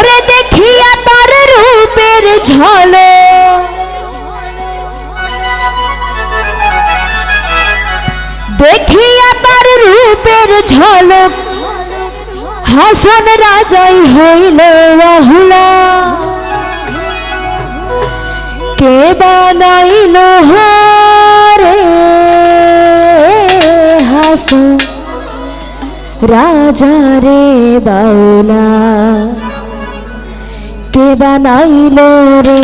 ওরে দেখিয়া তার রূপের ঝলো দেখিয়া তার রূপের ঝলক। হাসন রাজাই হইল রাহুলা কে বানাইল রে হাসন? রাজা রে বাউলা। কে বানাইল রে।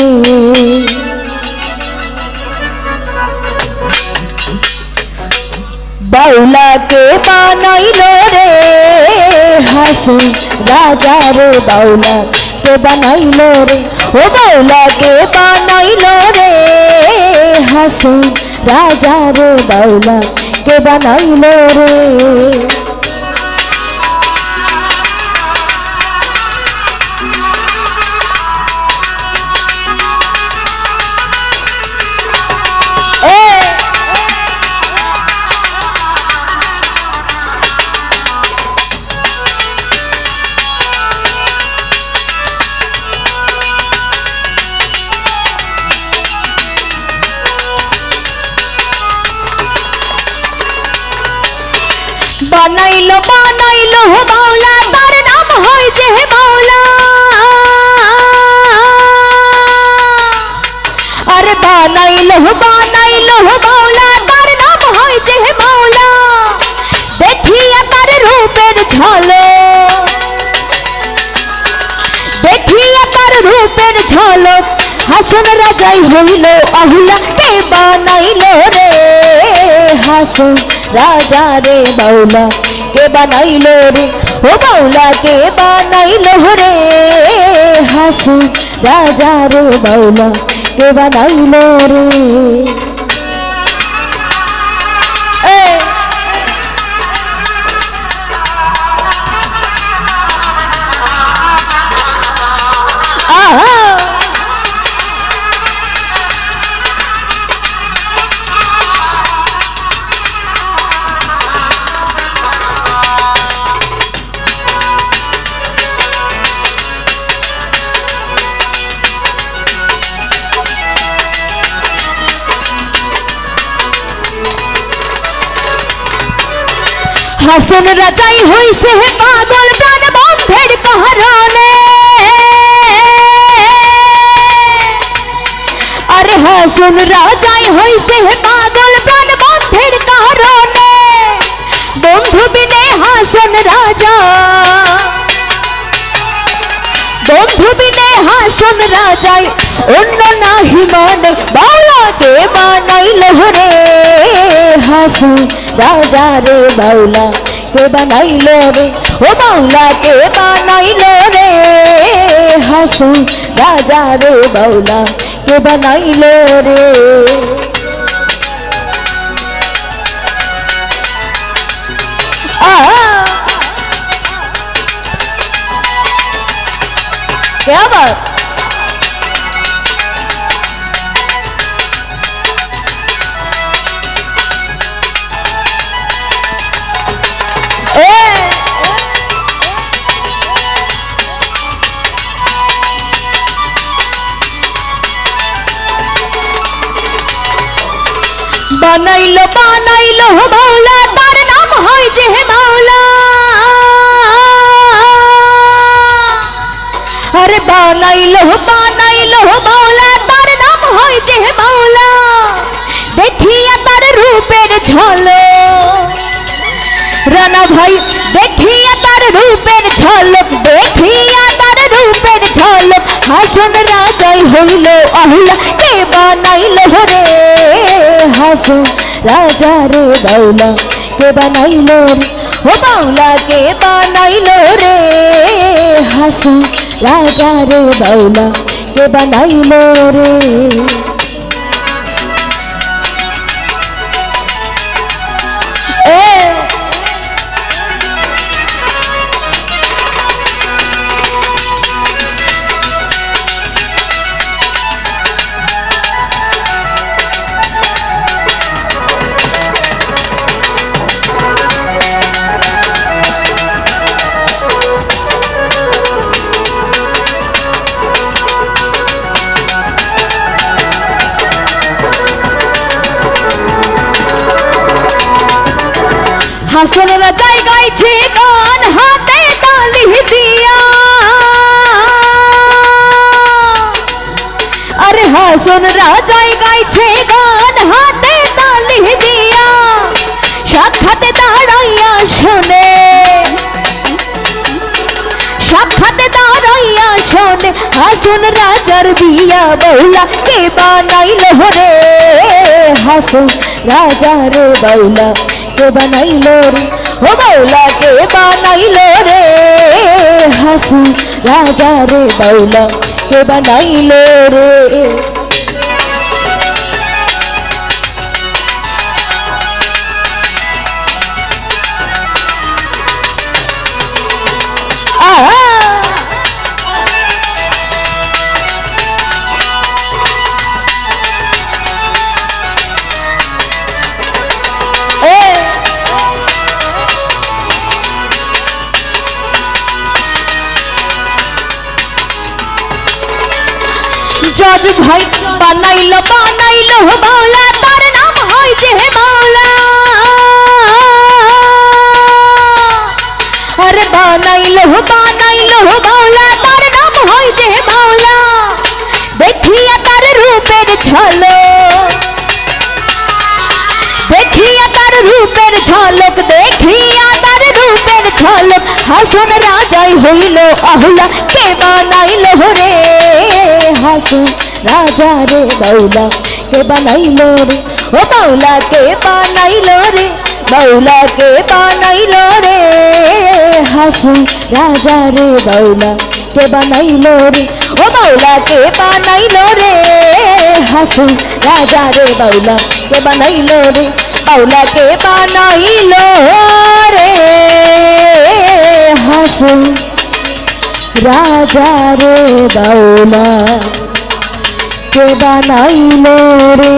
বাউলাকে বানাইল রে। হাসু রাজা রে বাউলা কে বানাইল রে। ও বাউলাকে বানাইল রে। হাসু রাজা রে বাউলা কে বানাইল রে। বানাইলো বানাইলো বাউলা, তার নাম হয় যে বাউলা। আরে বানাইলো বানাইলো বাউলা, তার নাম হয় যে বাউলা। দেখিয়া তার রূপের ঝলক রূপের ঝলক হাসন রাজাই হইল আহুলা, কে বানাইল রে হাসন? রাজা রে বাউলা কে বানাইল রে ও বাউলা কে বানাইল রে হাসন রাজা রে বাউলা কে বানাইল রে হাসন রাজাই হইছে হে পাগল প্রাণ বন্ধের কারণে আরে হাসন রাজাই হইছে হে পাগল প্রাণ বন্ধের কারণে বন্ধু বিনে হাসন রাজা বন্ধু বিনে হাসন রাজাই অন্য নাহি মানে বাউলাকে বানাইল রে হাসু রাজা রে বাউলা কে বানাইল রে? ও বাউলা কে বানাইল রে? হাসু রাজা রে বাউলা কে বানাইল রে? আহা! বানাইলো বানাইলো বাউলা তার নাম হয় যে বাউলা আরে বানাইলো বানাইলো বাউলা তার নাম হয় যে বাউলা দেখিয়া তার রূপের ঝলক। রানা ভাই, দেখিয়া তার রূপের ঝলক, দেখিয়া তার রূপের ঝলক। হাসন রাজাই হইল আহুলা কে বানাইল রে? হাসন রাজা রে বাউলা, কে বানাইল রে? ও বাউলা, কে বানাইল রে? হাসন রাজা রে বাউলা, কে বানাইল রে? আরে হাসনরা জায়গায় ছে গান হাতে তালি দিয়া। সাক্ষাতে দাঁড়াইয়া শোনে। সাক্ষাতে দাঁড়াইয়া শোনে, হাসন রাজার বিয়া বৌলা কে বানাইল রে? হাসন রাজার বৌলা কে বানাইল রে? ও বৌলা কে বানাইল রে? হাসন রাজার বৌলা বানাইল রে। জজ ভাই বানাইল বানাইল বাউলা তার নাম হয় যে বাউলা আরে বানাইল বানাইল বাউলা তার নাম হয় যে বাউলা দেখিয়া তার রূপের ঝলক দেখিয়া তার রূপের ঝলক দেখিয়া তার রূপের ঝলক হাসন রাজাই হইল আহুলা কে বানাইল রে হাসন রাজা রে বাউলা কে বানাইল রে? ও বাউলা কে বানাইল রে? বাউলা কে বানাইল রে? হাসন রাজা রে বাউলা কে বানাইল রে? ও বাউলা কে বানাইল রে? হাসন রাজা রে বাউলা কে বানাইল রে? বাউলা কে বানাইল রে? হাসন রাজা রে দৌলা কে বানাইল রে?